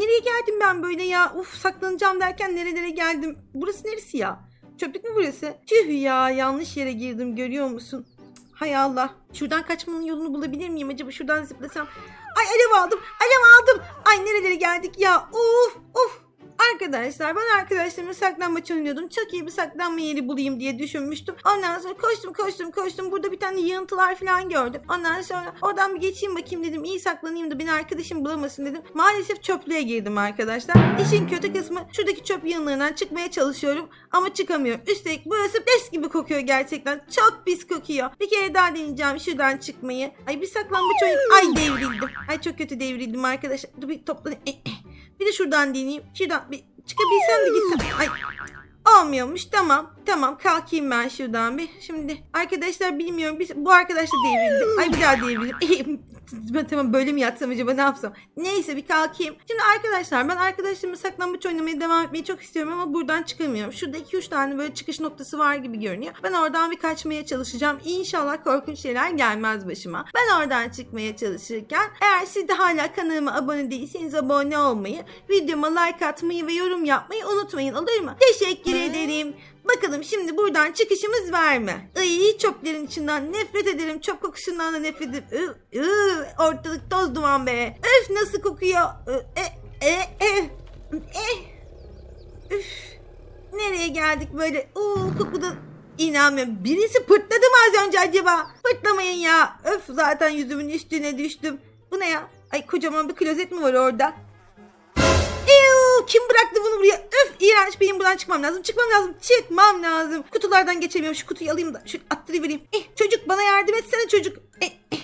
Nereye geldim ben böyle ya? Uf saklanacağım derken nerelere geldim? Burası neresi ya? Çöplük mü burası? Tüh ya yanlış yere girdim görüyor musun? Hay Allah. Şuradan kaçmanın yolunu bulabilir miyim acaba? Şuradan zıplasam. Ay alev aldım. Alev aldım. Ay nerelere geldik ya? Uf uf. Arkadaşlar ben arkadaşlarımla saklambaç oynuyordum. Çok iyi bir saklanma yeri bulayım diye düşünmüştüm. Ondan sonra koştum koştum koştum. Burada bir tane yığıntılar falan gördüm. Ondan sonra oradan bir geçeyim bakayım dedim. İyi saklanayım da beni arkadaşım bulamasın dedim. Maalesef çöplüğe girdim arkadaşlar. İşin kötü kısmı şuradaki çöp yığınlarından çıkmaya çalışıyorum. Ama çıkamıyorum. Üstelik burası leş gibi kokuyor gerçekten. Çok pis kokuyor. Bir kere daha deneyeceğim şuradan çıkmayı. Ay bir saklambaç oyun. Ay devrildim. Ay çok kötü devrildim arkadaşlar. Dur bir toplanayım. Bir de şuradan deneyeyim. Şuradan bir çıkabilsem de gitsem. Ay olmuyormuş. Tamam. Tamam kalkayım ben şuradan bir. Şimdi arkadaşlar bilmiyorum. Biz, bu arkadaş da devrildi. Ay bir daha devrildim. tamam böyle mi yatsam acaba ne yapsam? Neyse bir kalkayım. Şimdi arkadaşlar ben arkadaşlarımla saklambaç oynamaya devam etmeyi çok istiyorum ama buradan çıkamıyorum. Şurada 2-3 tane böyle çıkış noktası var gibi görünüyor. Ben oradan bir kaçmaya çalışacağım. İnşallah korkunç şeyler gelmez başıma. Ben oradan çıkmaya çalışırken eğer siz de hala kanalıma abone değilseniz abone olmayı, videoma like atmayı ve yorum yapmayı unutmayın olur mu? Teşekkür ederim. Bakalım şimdi buradan çıkışımız var mı? Ay çöplerin içinden nefret ederim. Çöp kokusundan da nefret ederim. Ü, ü, ortalık toz duman be. Öf nasıl kokuyor. E, e, e, e. Üf. Nereye geldik böyle? Uuu kokuda İnanmıyorum. Birisi pırtladı mı az önce acaba? Pırtlamayın ya. Öf zaten yüzümün üstüne düştüm. Bu ne ya? Ay kocaman bir klozet mi var orada? Kim bıraktı bunu buraya? Öf iğrenç benim buradan çıkmam lazım. Çıkmam lazım. Çıkmam lazım. Kutulardan geçemiyorum. Şu kutuyu alayım da şu attırıvereyim. Eh, çocuk bana yardım etsene çocuk. Eh, eh.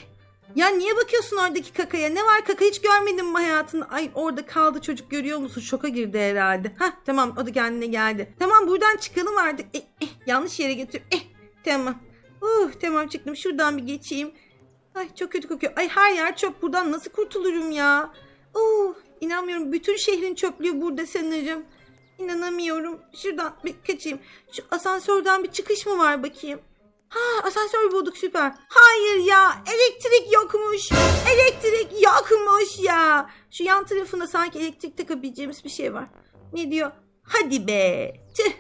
Ya niye bakıyorsun oradaki kakaya? Ne var kaka hiç görmedin mi hayatını? Ay orada kaldı çocuk görüyor musun? Şoka girdi herhalde. Hah tamam o da kendine geldi. Tamam buradan çıkalım artık. Eh, eh, yanlış yere götür. Eh, tamam. Uh, tamam çıktım. Şuradan bir geçeyim. Ay çok kötü kokuyor. Ay her yer çöp. Buradan nasıl kurtulurum ya? Uh, inanmıyorum. Bütün şehrin çöplüğü burada sanırım. İnanamıyorum. Şuradan bir kaçayım. Şu asansörden bir çıkış mı var bakayım? Ha asansör bulduk süper. Hayır ya elektrik yokmuş. Elektrik yokmuş ya. Şu yan tarafında sanki elektrik takabileceğimiz bir şey var. Ne diyor? Hadi be. Tüh.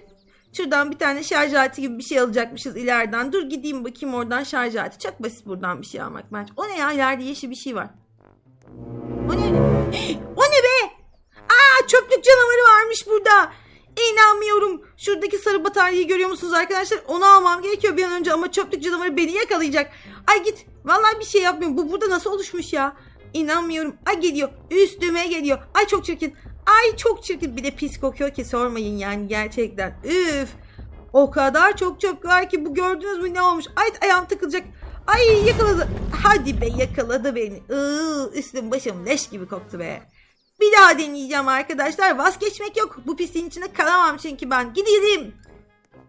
Şuradan bir tane şarj aleti gibi bir şey alacakmışız ileriden. Dur gideyim bakayım oradan şarj aleti. Çok basit buradan bir şey almak bence. O ne ya? İleride yeşil bir şey var. O ne? O ne be? Aa çöplük canavarı varmış burada. İnanmıyorum. Şuradaki sarı bataryayı görüyor musunuz arkadaşlar? Onu almam gerekiyor bir an önce ama çöplük canavarı beni yakalayacak. Ay git. Vallahi bir şey yapmıyorum. Bu burada nasıl oluşmuş ya? İnanmıyorum. Ay geliyor. Üstüme geliyor. Ay çok çirkin. Ay çok çirkin. Bir de pis kokuyor ki sormayın yani gerçekten. Üf. O kadar çok çöp var ki bu gördünüz mü ne olmuş? Ay ayağım takılacak. Ay yakaladı. Hadi be yakaladı beni. Iı, üstüm başım leş gibi koktu be. Bir daha deneyeceğim arkadaşlar. Vazgeçmek yok. Bu pisliğin içinde kalamam çünkü ben. Gidelim.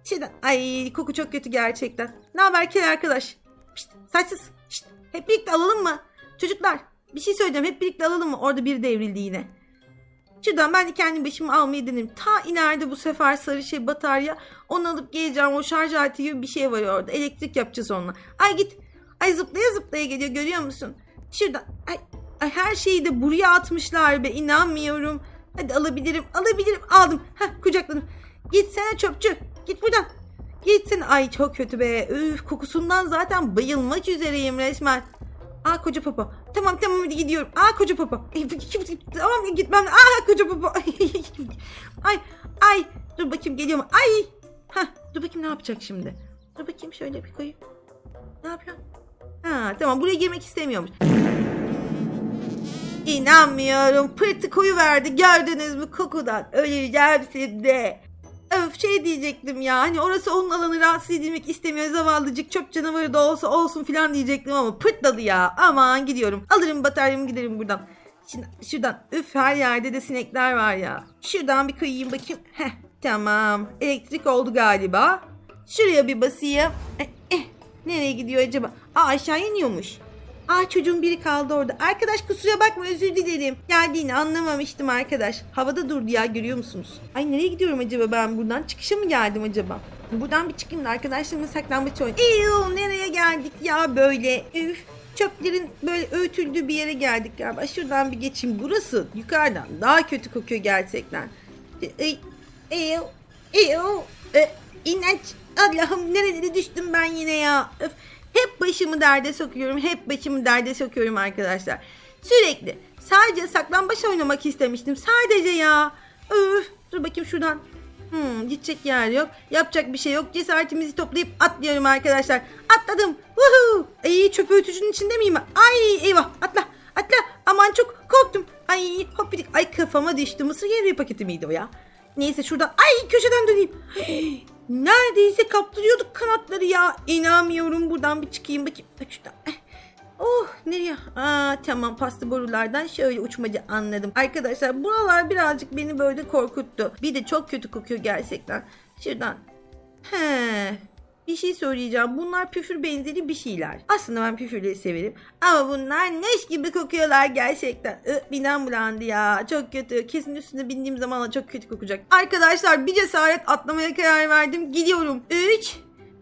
Şeyden. Ay koku çok kötü gerçekten. Ne haber kel arkadaş? Şşt, saçsız. Şşt, hep birlikte alalım mı? Çocuklar bir şey söyleyeceğim. Hep birlikte alalım mı? Orada biri devrildi yine. Şuradan ben de kendi başımı almayı denerim. Ta ileride bu sefer sarı şey batarya. Onu alıp geleceğim. O şarj aleti gibi bir şey var orada. Elektrik yapacağız onunla. Ay git. Ay zıplaya zıplaya geliyor görüyor musun? Şuradan. Ay, ay her şeyi de buraya atmışlar be. İnanmıyorum. Hadi alabilirim. Alabilirim. Aldım. Heh kucakladım. Gitsene çöpçü. Git buradan. Gitsin. Ay çok kötü be. Üf kokusundan zaten bayılmak üzereyim resmen. Aa koca papa. Tamam tamam hadi gidiyorum. Aa koca papa. Tamam gitmem. Aa koca papa. ay ay. Dur bakayım geliyor mu? Ay. Hah dur bakayım ne yapacak şimdi. Dur bakayım şöyle bir koyayım. Ne yapıyor? Ha tamam buraya girmek istemiyormuş. İnanmıyorum. Pırtı koyu verdi. Gördünüz mü kokudan. Öleceğim şimdi. Öf şey diyecektim ya. Hani orası onun alanı rahatsız edilmek istemiyor. Zavallıcık çöp canavarı da olsa olsun filan diyecektim ama pırtladı ya. Aman gidiyorum. Alırım bataryamı giderim buradan. Şimdi şuradan üf her yerde de sinekler var ya. Şuradan bir koyayım bakayım. Heh tamam. Elektrik oldu galiba. Şuraya bir basayım. Eh, eh. Nereye gidiyor acaba? Aa aşağı iniyormuş. Aa çocuğun biri kaldı orada. Arkadaş kusura bakma özür dilerim. Geldiğini anlamamıştım arkadaş. Havada durdu ya görüyor musunuz? Ay nereye gidiyorum acaba ben buradan? Çıkışa mı geldim acaba? Buradan bir çıkayım da arkadaşlarımla saklambaç oynayayım. Nereye geldik ya böyle? Üf. çöplerin böyle öğütüldüğü bir yere geldik galiba. Şuradan bir geçeyim. Burası yukarıdan daha kötü kokuyor gerçekten. Ey, ey, ey, e, inanç. Allah'ım nerelere düştüm ben yine ya. Öf. Hep başımı derde sokuyorum. Hep başımı derde sokuyorum arkadaşlar. Sürekli. Sadece saklambaç oynamak istemiştim. Sadece ya. Öf. Dur bakayım şuradan. Hmm, gidecek yer yok. Yapacak bir şey yok. Cesaretimizi toplayıp atlıyorum arkadaşlar. Atladım. Woohoo. Ay çöp öğütücünün içinde miyim? Ay eyvah atla. Atla. Aman çok korktum. Ay hoppidik. Ay kafama düştü. Mısır gevreği paketi miydi o ya? Neyse şuradan. Ay köşeden döneyim. Neredeyse kaptırıyorduk kanatları ya. İnanmıyorum. Buradan bir çıkayım bakayım. Şuradan. Oh nereye? Aa tamam pasta borulardan şöyle uçmacı anladım. Arkadaşlar buralar birazcık beni böyle korkuttu. Bir de çok kötü kokuyor gerçekten. Şuradan. He. Bir şey söyleyeceğim. Bunlar püfür benzeri bir şeyler. Aslında ben püfürleri severim. Ama bunlar neş gibi kokuyorlar gerçekten. Ö, midem bulandı ya. Çok kötü. Kesin üstüne bindiğim zaman çok kötü kokacak. Arkadaşlar bir cesaret atlamaya karar verdim. Gidiyorum. 3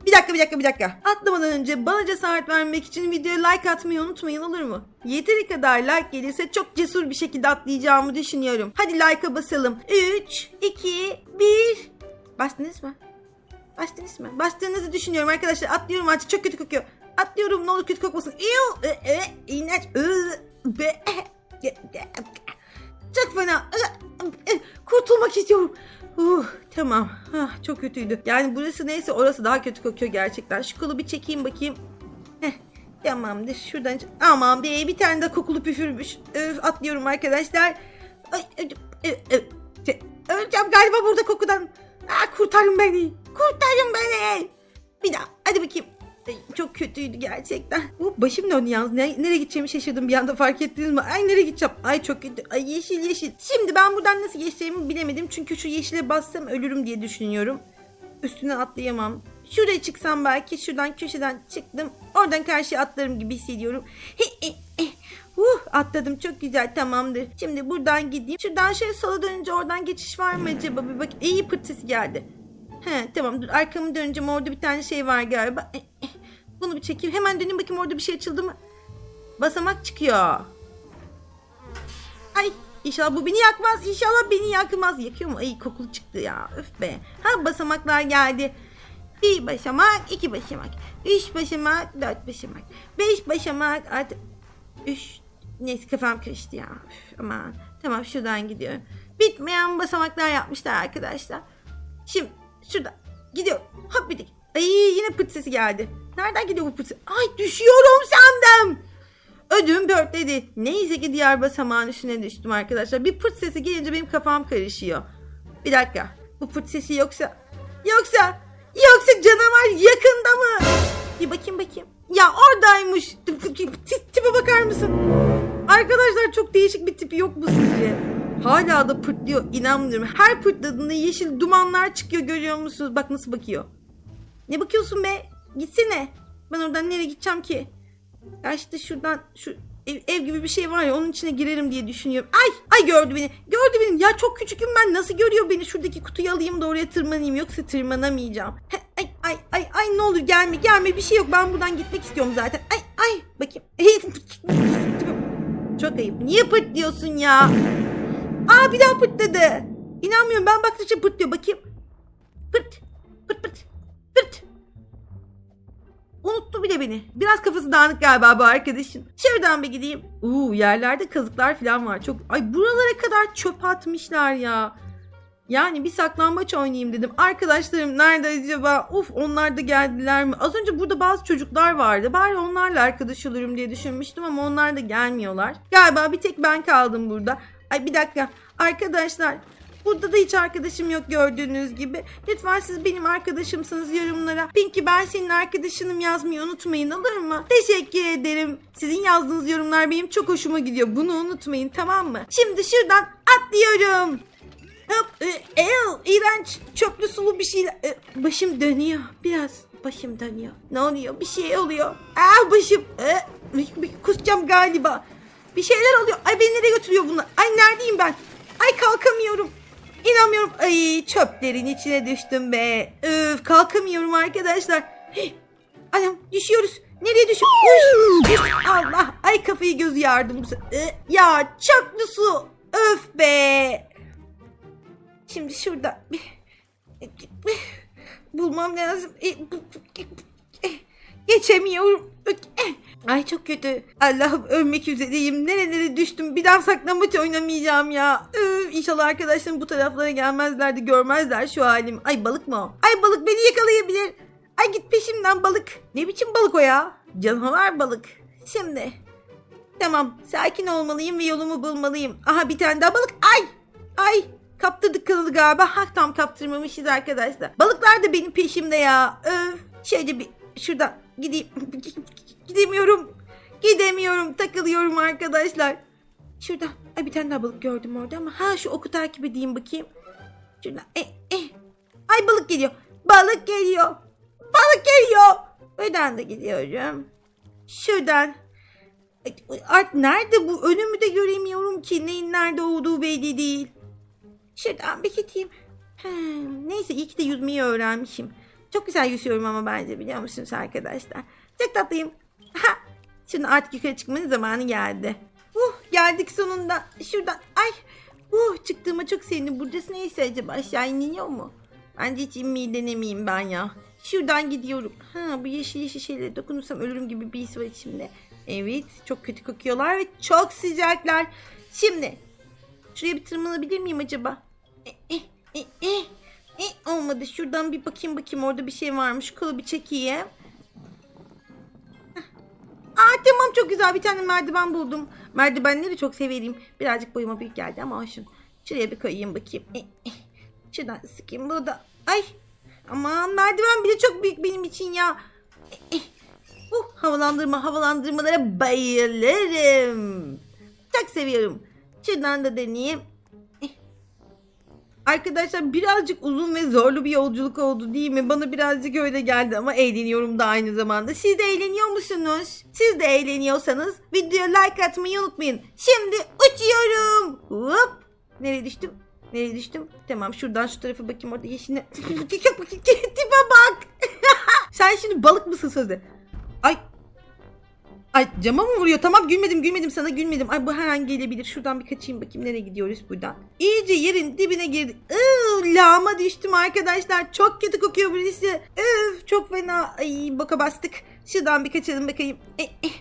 bir dakika bir dakika bir dakika. Atlamadan önce bana cesaret vermek için videoya like atmayı unutmayın olur mu? Yeteri kadar like gelirse çok cesur bir şekilde atlayacağımı düşünüyorum. Hadi like'a basalım. 3, 2, 1. Bastınız mı? Bastınız mı? Bastığınızı düşünüyorum arkadaşlar. Atlıyorum artık çok kötü kokuyor. Atlıyorum ne olur kötü kokmasın. İyu, e, e, be. Çok fena. Kurtulmak istiyorum. Uh, tamam. Ah, çok kötüydü. Yani burası neyse orası daha kötü kokuyor gerçekten. Şu kolu bir çekeyim bakayım. Heh, tamamdır. Şuradan aman be bir tane de kokulu püfürmüş. Öf, atlıyorum arkadaşlar. Ay, ay, ay, ay, şey, öleceğim galiba burada kokudan. Ah, kurtarın beni. Kurtarın beni. Bir daha. Hadi bakayım. Ay, Çok kötüydü gerçekten. Uh, başım döndü yalnız. Ne, nereye gideceğimi şaşırdım bir anda fark ettiniz mi? Ay nereye gideceğim? Ay çok kötü. Ay yeşil yeşil. Şimdi ben buradan nasıl geçeceğimi bilemedim. Çünkü şu yeşile bassam ölürüm diye düşünüyorum. Üstüne atlayamam. Şuraya çıksam belki şuradan köşeden çıktım. Oradan karşıya atlarım gibi hissediyorum. He, he, he. Uh, atladım çok güzel tamamdır. Şimdi buradan gideyim. Şuradan şöyle sola dönünce oradan geçiş var mı acaba? Bir bak iyi pırt sesi geldi. He tamam dur arkamı döneceğim orada bir tane şey var galiba. Bunu bir çekeyim. Hemen döneyim bakayım orada bir şey açıldı mı? Basamak çıkıyor. Ay inşallah bu beni yakmaz. İnşallah beni yakmaz. Yakıyor mu? Ay kokulu çıktı ya. Öf be. Ha basamaklar geldi. Bir basamak, iki basamak. Üç basamak, dört basamak. Beş basamak, artı... Üç... Neyse kafam karıştı ya. Üf, aman. Tamam şuradan gidiyorum. Bitmeyen basamaklar yapmışlar arkadaşlar. Şimdi şurada gidiyor. Hop bir. Ay yine pıt sesi geldi. Nereden gidiyor bu pıt sesi? Ay düşüyorum sandım. Ödüm börtledi. Neyse ki diğer basamağın üstüne düştüm arkadaşlar. Bir pırt sesi gelince benim kafam karışıyor. Bir dakika. Bu pırt sesi yoksa... Yoksa... Yoksa canavar yakında mı? Bir bakayım bakayım. Ya oradaymış. Tip- Tipe bakar mısın? Arkadaşlar çok değişik bir tipi yok mu sizce? Hala da pırtlıyor inanmıyorum. Her pırtladığında yeşil dumanlar çıkıyor görüyor musunuz? Bak nasıl bakıyor. Ne bakıyorsun be? Gitsene. Ben oradan nereye gideceğim ki? Ya işte şuradan şu ev, ev gibi bir şey var ya onun içine girerim diye düşünüyorum. Ay ay gördü beni. Gördü beni. Ya çok küçüküm ben. Nasıl görüyor beni? Şuradaki kutuyu alayım da oraya tırmanayım. Yoksa tırmanamayacağım. He, ay ay ay ay ne olur gelme gelme bir şey yok. Ben buradan gitmek istiyorum zaten. Ay ay bakayım. çok ayıp. Niye pırt diyorsun ya? Aa bir daha pırt dedi. İnanmıyorum ben baktıkça pırt diyor. Bakayım. Pırt. Beni. Biraz kafası dağınık galiba bu arkadaşın. Şuradan bir gideyim. Uuu yerlerde kazıklar falan var. Çok Ay buralara kadar çöp atmışlar ya. Yani bir saklambaç oynayayım dedim. Arkadaşlarım nerede acaba? Uf onlar da geldiler mi? Az önce burada bazı çocuklar vardı. Bari onlarla arkadaş olurum diye düşünmüştüm ama onlar da gelmiyorlar. Galiba bir tek ben kaldım burada. Ay bir dakika. Arkadaşlar Burada da hiç arkadaşım yok gördüğünüz gibi. Lütfen siz benim arkadaşımsınız yorumlara. Pinky ben senin arkadaşınım yazmayı unutmayın olur mu? Teşekkür ederim. Sizin yazdığınız yorumlar benim çok hoşuma gidiyor. Bunu unutmayın tamam mı? Şimdi şuradan atlıyorum. Hop, e, ew, iğrenç çöplü sulu bir şey. E, başım dönüyor biraz. Başım dönüyor. Ne oluyor? Bir şey oluyor. Aa başım. E, kusacağım galiba. Bir şeyler oluyor. Ay beni nereye götürüyor bunlar? Ay neredeyim ben? Ay kalkamıyorum. İnanmıyorum. Ay çöplerin içine düştüm be. Öf kalkamıyorum arkadaşlar. Hih, Anam düşüyoruz. Nereye düş? Uş, uş. Allah. Ay kafayı gözü yardım. Ee, ya çöplü su. Öf be. Şimdi şurada bulmam lazım. E, Geçemiyorum. Ay çok kötü. Allah'ım ölmek üzereyim. Nerelere düştüm. Bir daha saklambaç oynamayacağım ya. Üf, İnşallah arkadaşlarım bu taraflara gelmezler de görmezler şu halim. Ay balık mı o? Ay balık beni yakalayabilir. Ay git peşimden balık. Ne biçim balık o ya? Canavar balık. Şimdi. Tamam sakin olmalıyım ve yolumu bulmalıyım. Aha bir tane daha balık. Ay. Ay. Kaptırdık kanalı galiba. Ha tam kaptırmamışız arkadaşlar. Balıklar da benim peşimde ya. Öf. Şöyle bir şuradan gideyim. Gidemiyorum. Gidemiyorum. Takılıyorum arkadaşlar. Şuradan. Ay bir tane daha balık gördüm orada ama. Ha şu oku takip edeyim bakayım. Şuradan. E, e. Ay balık geliyor. Balık geliyor. Balık geliyor. Buradan da gidiyorum. Şuradan. Art nerede bu? Önümü de göremiyorum ki. Neyin nerede olduğu belli değil. Şuradan bir gideyim. Hmm, neyse iyi ki de yüzmeyi öğrenmişim. Çok güzel yüzüyorum ama bence biliyor musunuz arkadaşlar? Çok tatlıyım. Ha, Şimdi artık yukarı çıkmanın zamanı geldi. Uh, geldik sonunda. Şuradan. Ay. Uh, çıktığıma çok sevindim. Burası neyse acaba aşağı iniyor mu? Bence hiç inmeyi denemeyeyim ben ya. Şuradan gidiyorum. Ha, bu yeşil yeşil şeylere dokunursam ölürüm gibi bir his var içimde. Evet çok kötü kokuyorlar ve çok sıcaklar. Şimdi şuraya bir tırmanabilir miyim acaba? E, e, e, e, e, olmadı. Şuradan bir bakayım bakayım orada bir şey varmış. Kolu bir çekeyim. Aa tamam çok güzel bir tane merdiven buldum. Merdivenleri çok severim. Birazcık boyuma büyük geldi ama olsun. Şuraya bir koyayım bakayım. Eh, eh. Şuradan sıkayım bu da. Ay aman merdiven bile çok büyük benim için ya. Eh, eh. Uh, havalandırma havalandırmalara bayılırım. Çok seviyorum. Şuradan da deneyeyim. Arkadaşlar birazcık uzun ve zorlu bir yolculuk oldu değil mi? Bana birazcık öyle geldi ama eğleniyorum da aynı zamanda. Siz de eğleniyor musunuz? Siz de eğleniyorsanız videoya like atmayı unutmayın. Şimdi uçuyorum. Hop. Nereye düştüm? Nereye düştüm? Tamam şuradan şu tarafa bakayım orada yeşile. Tipe bak. Sen şimdi balık mısın sözde? Ay Ay cama mı vuruyor? Tamam gülmedim gülmedim sana gülmedim. Ay bu her an gelebilir. Şuradan bir kaçayım bakayım nereye gidiyoruz buradan. İyice yerin dibine girdik. Iıı, lağma düştüm arkadaşlar. Çok kötü kokuyor burası. Öf çok fena. Ay boka bastık. Şuradan bir kaçalım bakayım. Eh, eh.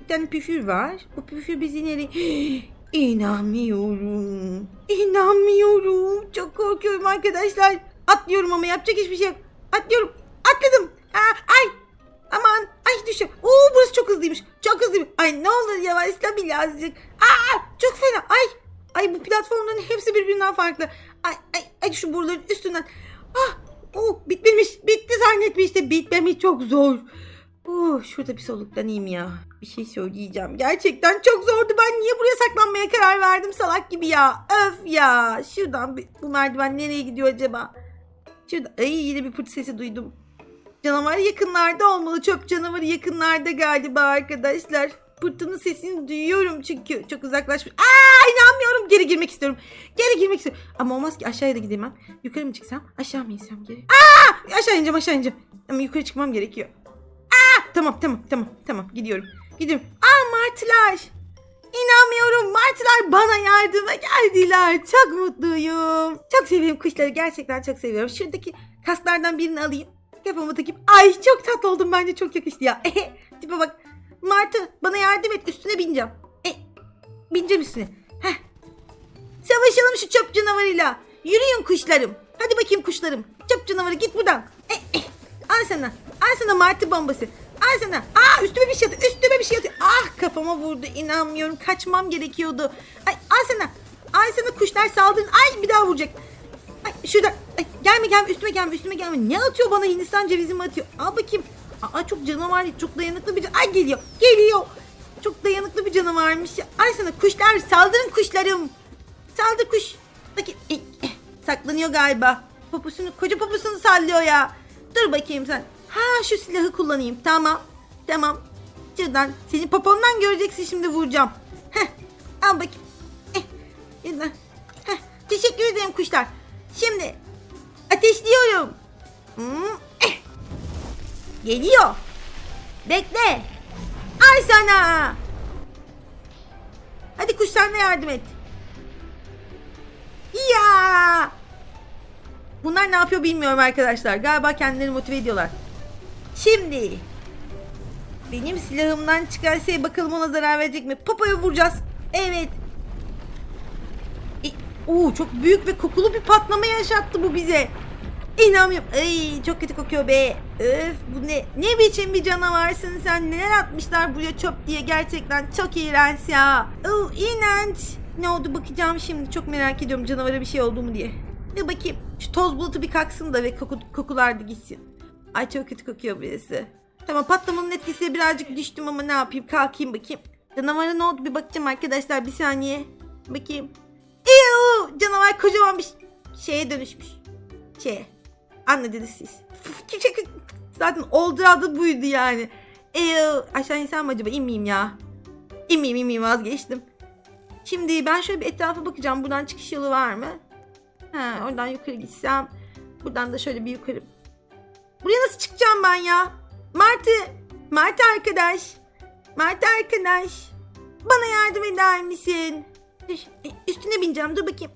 Bir tane püfür var. Bu püfür bizi nereye... İnanmıyorum. İnanmıyorum. Çok korkuyorum arkadaşlar. Atlıyorum ama yapacak hiçbir şey yok. Atlıyorum. Atladım. Aa, ay Aman düşüm. Oo burası çok hızlıymış. Çok hızlıymış. Ay ne olur yavaşla birazcık. Aa çok fena. Ay ay bu platformların hepsi birbirinden farklı. Ay ay ay şu buraların üstünden. Ah oh bitmemiş. Bitti zannetmişti. Bitmemiş çok zor. Oh şurada bir soluklanayım ya. Bir şey söyleyeceğim. Gerçekten çok zordu. Ben niye buraya saklanmaya karar verdim salak gibi ya. Öf ya. Şuradan bir, bu merdiven nereye gidiyor acaba? Şurada ay yine bir pırt sesi duydum. Canavar yakınlarda olmalı. Çöp canavarı yakınlarda galiba arkadaşlar. Pırtının sesini duyuyorum çünkü. Çok uzaklaşmış. Aa inanmıyorum. Geri girmek istiyorum. Geri girmek istiyorum. Ama olmaz ki aşağıya da gidemem. Yukarı mı çıksam? Aşağı mı insem geri? Aa aşağı ineceğim aşağı ineceğim. Ama yukarı çıkmam gerekiyor. Aa tamam tamam tamam tamam gidiyorum. Gidiyorum. Aa martılar. İnanmıyorum martılar bana yardıma geldiler. Çok mutluyum. Çok seviyorum kuşları gerçekten çok seviyorum. Şuradaki kasklardan birini alayım. Kafama takayım. Ay çok tatlı oldum bence çok yakıştı ya. Tipe bak. Martı bana yardım et üstüne bineceğim. E, bineceğim üstüne. Heh. Savaşalım şu çöp canavarıyla. Yürüyün kuşlarım. Hadi bakayım kuşlarım. Çöp canavarı git buradan. E, e. Al sana. Al sana martı bombası. Al sana. Aa üstüme bir şey atıyor. Üstüme bir şey atıyor. Ah kafama vurdu. İnanmıyorum. Kaçmam gerekiyordu. Ay al sana. Al sana kuşlar saldırın. Ay bir daha vuracak. Ay şurada. Ay, gelme gelme üstüme gelme üstüme gelme. Ne atıyor bana Hindistan cevizi mi atıyor? Al bakayım. Aa çok canavar çok dayanıklı bir Ay geliyor geliyor. Çok dayanıklı bir canavarmış. Ay sana kuşlar saldırın kuşlarım. Saldır kuş. Bakayım. Eh, eh, Saklanıyor galiba. Popusunu koca popusunu sallıyor ya. Dur bakayım sen. Ha şu silahı kullanayım. Tamam. Tamam. Şuradan seni popondan göreceksin şimdi vuracağım. Heh. Al bakayım. Eh. Şuradan. Heh. Teşekkür ederim kuşlar. Şimdi ateşliyorum. Hmm, eh. Geliyor. Bekle. Ay sana. Hadi kuş sen de yardım et. Ya. Bunlar ne yapıyor bilmiyorum arkadaşlar. Galiba kendilerini motive ediyorlar. Şimdi benim silahımdan çıkan şey bakalım ona zarar verecek mi? Popoya vuracağız. Evet. Oo, çok büyük ve kokulu bir patlama yaşattı bu bize. İnanmıyorum. Ay çok kötü kokuyor be. Öf bu ne? Ne biçim bir canavarsın sen? Neler atmışlar buraya çöp diye gerçekten çok iğrenç ya. Oo, iğrenç. Ne oldu bakacağım şimdi. Çok merak ediyorum canavara bir şey oldu mu diye. Bir bakayım. Şu toz bulutu bir kalksın da ve koku, kokular da gitsin. Ay çok kötü kokuyor burası. Tamam patlamanın etkisiyle birazcık düştüm ama ne yapayım kalkayım bakayım. Canavara ne oldu bir bakacağım arkadaşlar bir saniye. Bakayım. Ew, canavar kocaman bir şeye dönüşmüş. Şeye. Anladınız siz. Zaten oldu adı buydu yani. Ew, aşağı insem mi acaba inmeyeyim ya. İnmeyeyim inmeyeyim vazgeçtim. Şimdi ben şöyle bir etrafa bakacağım. Buradan çıkış yolu var mı? Ha, oradan yukarı gitsem. Buradan da şöyle bir yukarı. Buraya nasıl çıkacağım ben ya? Martı. Martı arkadaş. Martı arkadaş. Bana yardım eder misin? Üstüne bineceğim. Dur bakayım.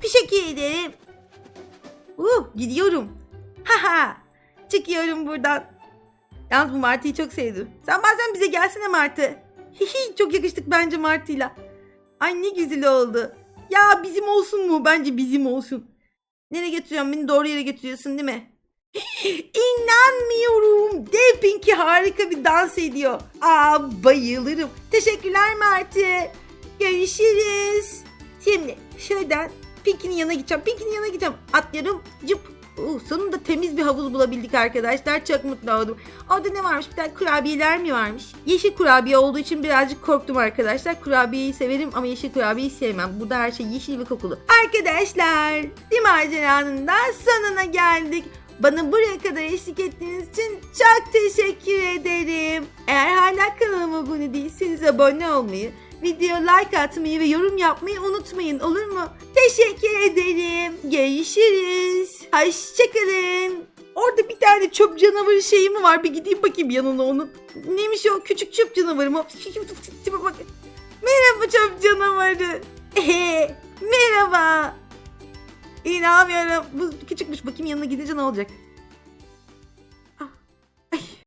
Teşekkür ederim. Uh, gidiyorum. Haha. Çıkıyorum buradan. Yalnız bu Martı'yı çok sevdim. Sen bazen bize gelsene Martı. Hihi çok yakıştık bence Martı'yla. Ay ne güzel oldu. Ya bizim olsun mu? Bence bizim olsun. Nereye götürüyorsun? Beni doğru yere götürüyorsun değil mi? İnanmıyorum. Dev Pinky harika bir dans ediyor. Aa bayılırım. Teşekkürler Martı. Görüşürüz. Şimdi şuradan Pinky'nin yanına gideceğim. Pinky'nin yanına gideceğim. Atlıyorum. Cıp. Uh, sonunda temiz bir havuz bulabildik arkadaşlar. Çok mutlu oldum. Orada ne varmış? Bir tane kurabiyeler mi varmış? Yeşil kurabiye olduğu için birazcık korktum arkadaşlar. Kurabiyeyi severim ama yeşil kurabiyeyi sevmem. Burada her şey yeşil ve kokulu. Arkadaşlar, bir maceranın da sonuna geldik. Bana buraya kadar eşlik ettiğiniz için çok teşekkür ederim. Eğer hala kanalıma abone değilseniz abone olmayı, videoya like atmayı ve yorum yapmayı unutmayın olur mu? Teşekkür ederim. Görüşürüz. Hoşçakalın. Orada bir tane çöp canavarı şeyi mi var? Bir gideyim bakayım yanına onun. Neymiş o küçük çöp canavarı mı? Merhaba çöp canavarı. Merhaba. İnanmıyorum. Bu küçükmüş. Bakayım yanına gidince ne olacak?